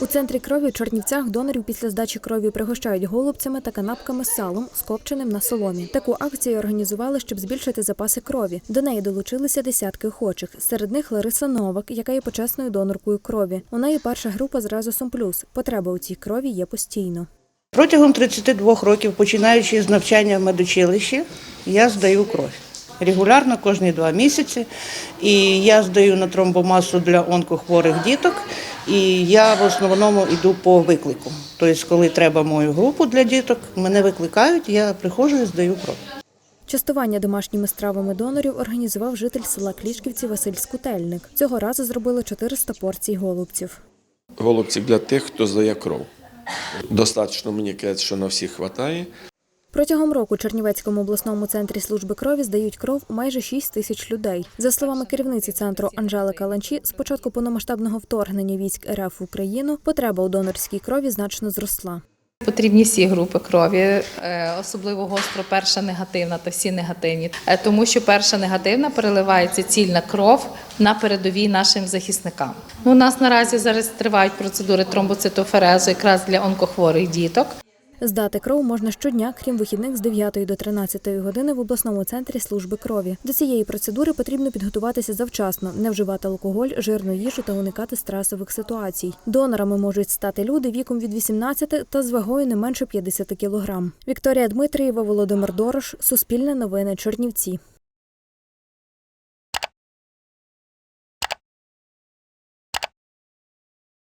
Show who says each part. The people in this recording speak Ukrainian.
Speaker 1: У центрі крові у Чернівцях донорів після здачі крові пригощають голубцями та канапками з салом, скопченим на соломі. Таку акцію організували, щоб збільшити запаси крові. До неї долучилися десятки охочих. Серед них Лариса Новак, яка є почесною доноркою крові. У неї перша група з Резусом Плюс. Потреба у цій крові є постійно.
Speaker 2: Протягом 32 років, починаючи з навчання в медучилищі, я здаю кров. Регулярно кожні два місяці. І я здаю на тромбомасу для онкохворих діток. І я в основному йду по виклику. Тобто, коли треба мою групу для діток, мене викликають, я приходжу і здаю кров.
Speaker 1: Частування домашніми стравами донорів організував житель села Клішківці Василь Скутельник. Цього разу зробили 400 порцій голубців.
Speaker 3: голубців для тих, хто здає кров. Достатньо, мені кажуть, що на всіх вистачає.
Speaker 1: Протягом року Чернівецькому обласному центрі служби крові здають кров майже 6 тисяч людей. За словами керівниці центру Анжели Каланчі, з початку повномасштабного вторгнення військ РФ в Україну потреба у донорській крові значно зросла.
Speaker 4: Потрібні всі групи крові, е, особливо гостро перша негативна та всі негативні, Е, тому що перша негативна переливається цільна кров на передовій нашим захисникам. Ну, У нас наразі зараз тривають процедури тромбоцитоферезу якраз для онкохворих діток.
Speaker 1: Здати кров можна щодня, крім вихідних з 9 до 13 години в обласному центрі служби крові. До цієї процедури потрібно підготуватися завчасно, не вживати алкоголь, жирну їжу та уникати стресових ситуацій. Донорами можуть стати люди віком від 18 та з вагою не менше 50 кілограм. Вікторія Дмитрієва, Володимир Дорош, Суспільне новини, Чернівці.